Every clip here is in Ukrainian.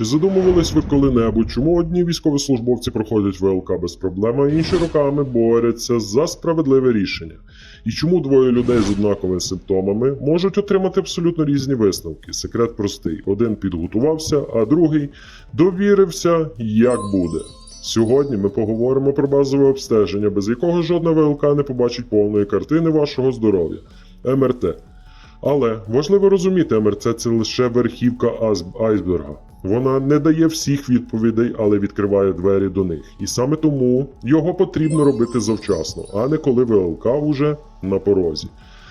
Чи задумувались ви коли-небудь, чому одні військовослужбовці проходять ВЛК без проблем, а інші роками борються за справедливе рішення? І чому двоє людей з однаковими симптомами можуть отримати абсолютно різні висновки? Секрет простий: один підготувався, а другий довірився, як буде. Сьогодні ми поговоримо про базове обстеження, без якого жодна ВЛК не побачить повної картини вашого здоров'я МРТ. Але важливо розуміти, МРЦ це лише верхівка айсберга. Вона не дає всіх відповідей, але відкриває двері до них. І саме тому його потрібно робити завчасно, а не коли ВЛК уже на порозі.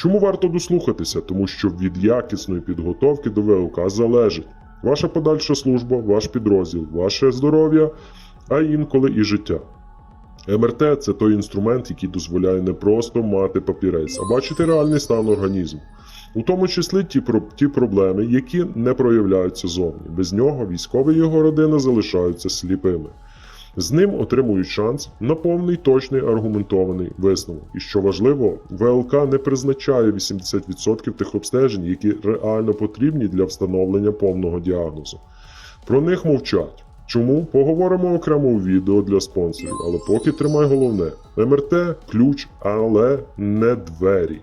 Чому варто дослухатися? Тому що від якісної підготовки до ВЛК залежить ваша подальша служба, ваш підрозділ, ваше здоров'я, а інколи і життя. МРТ це той інструмент, який дозволяє не просто мати папірець, а бачити реальний стан організму. У тому числі ті, ті проблеми, які не проявляються зовні. Без нього військовий і його родина залишаються сліпими. З ним отримують шанс на повний точний аргументований висновок. І що важливо, ВЛК не призначає 80% тих обстежень, які реально потрібні для встановлення повного діагнозу. Про них мовчать. Чому? Поговоримо окремо у відео для спонсорів, але поки тримай головне: МРТ ключ, але не двері.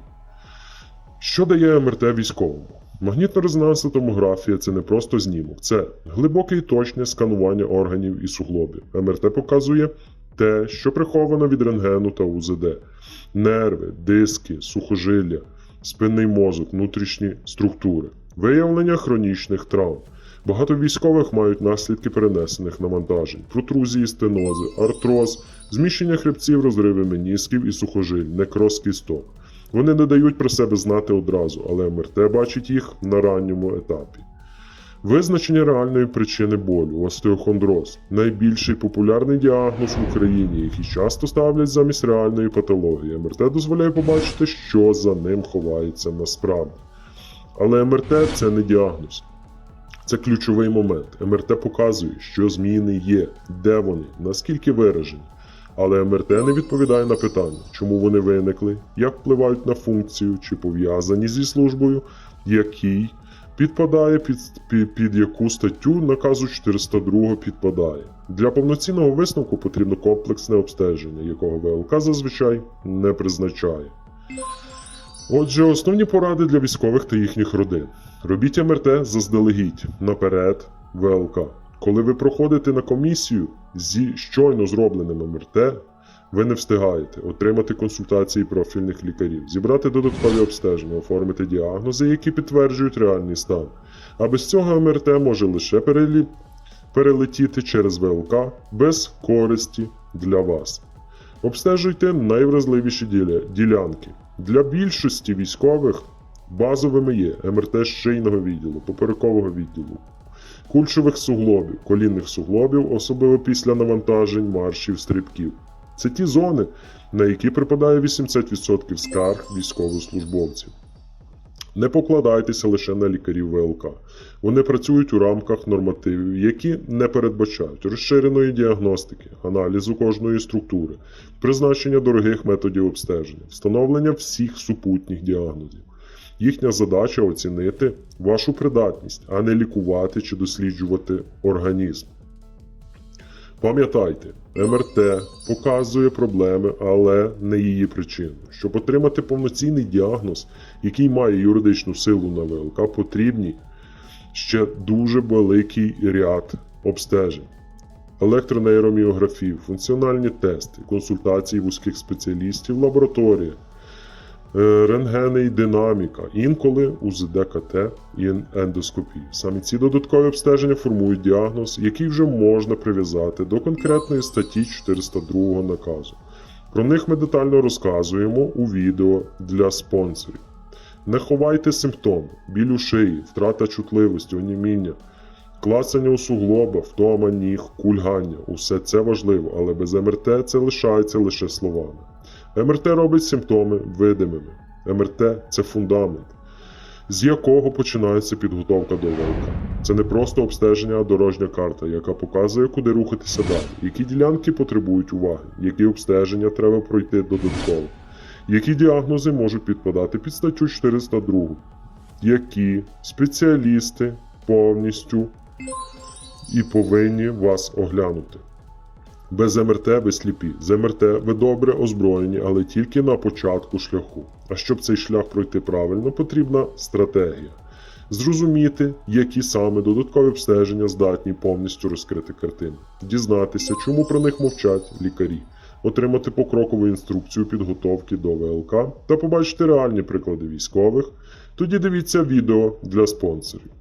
Що дає МРТ військовому? Магнітно-резонансна томографія це не просто знімок, це глибоке і точне сканування органів і суглобів. МРТ показує те, що приховано від рентгену та УЗД: нерви, диски, сухожилля, спинний мозок, внутрішні структури, виявлення хронічних травм. Багато військових мають наслідки перенесених навантажень, протрузії, стенози, артроз, зміщення хребців, розриви менісків і сухожиль, некроз кісток. Вони не дають про себе знати одразу, але МРТ бачить їх на ранньому етапі. Визначення реальної причини болю остеохондроз найбільший популярний діагноз в Україні, який часто ставлять замість реальної патології. МРТ дозволяє побачити, що за ним ховається насправді. Але МРТ це не діагноз. Це ключовий момент. МРТ показує, що зміни є, де вони, наскільки виражені. Але МРТ не відповідає на питання, чому вони виникли, як впливають на функцію, чи пов'язані зі службою, який підпадає під, під, під яку статтю наказу 402 підпадає. Для повноцінного висновку потрібно комплексне обстеження, якого ВЛК зазвичай не призначає. Отже, основні поради для військових та їхніх родин. Робіть МРТ заздалегідь наперед ВЛК. Коли ви проходите на комісію зі щойно зробленим МРТ, ви не встигаєте отримати консультації профільних лікарів, зібрати додаткові обстеження, оформити діагнози, які підтверджують реальний стан. А без цього МРТ може лише перелі... перелетіти через ВЛК без користі для вас. Обстежуйте найвразливіші діля... ділянки. Для більшості військових базовими є МРТ шийного відділу, поперекового відділу, кульшових суглобів, колінних суглобів, особливо після навантажень, маршів, стрибків. Це ті зони, на які припадає 80% скарг військовослужбовців. Не покладайтеся лише на лікарів ВЛК. Вони працюють у рамках нормативів, які не передбачають розширеної діагностики, аналізу кожної структури, призначення дорогих методів обстеження, встановлення всіх супутніх діагнозів. Їхня задача оцінити вашу придатність, а не лікувати чи досліджувати організм. Пам'ятайте, МРТ показує проблеми, але не її причину. Щоб отримати повноцінний діагноз, який має юридичну силу на ВЛК, потрібні ще дуже великий ряд обстежень. Електронейроміографів, функціональні тести, консультації вузьких спеціалістів, лабораторія, е, рентгени і динаміка, інколи УЗД КТ і ендоскопії. Саме ці додаткові обстеження формують діагноз, який вже можна прив'язати до конкретної статті 402 наказу. Про них ми детально розказуємо у відео для спонсорів. Не ховайте симптоми, біль у шиї, втрата чутливості, оніміння, Клацання у суглоба, втома ніг, кульгання усе це важливо, але без МРТ це лишається лише словами. МРТ робить симптоми видимими. МРТ це фундамент, з якого починається підготовка до ВЛК. Це не просто обстеження, а дорожня карта, яка показує, куди рухатися далі, які ділянки потребують уваги, які обстеження треба пройти додатково, які діагнози можуть підпадати під статтю 402, які спеціалісти повністю і повинні вас оглянути. Без МРТ ви сліпі. З МРТ ви добре озброєні, але тільки на початку шляху. А щоб цей шлях пройти правильно, потрібна стратегія. Зрозуміти, які саме додаткові обстеження здатні повністю розкрити картину, дізнатися, чому про них мовчать лікарі, отримати покрокову інструкцію підготовки до ВЛК та побачити реальні приклади військових. Тоді дивіться відео для спонсорів.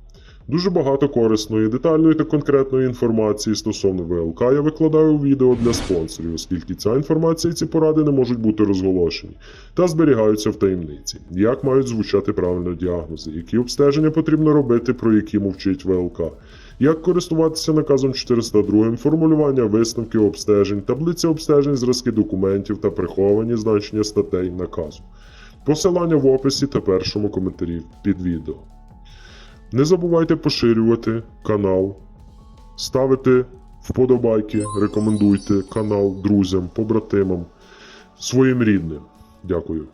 Дуже багато корисної, детальної та конкретної інформації стосовно ВЛК я викладаю у відео для спонсорів, оскільки ця інформація і ці поради не можуть бути розголошені та зберігаються в таємниці. Як мають звучати правильно діагнози, які обстеження потрібно робити, про які мовчить ВЛК, як користуватися наказом 402, формулювання висновків обстежень, таблиця обстежень, зразки документів та приховані значення статей наказу. Посилання в описі та першому коментарі під відео. Не забувайте поширювати канал, ставити вподобайки, рекомендуйте канал друзям, побратимам, своїм рідним. Дякую.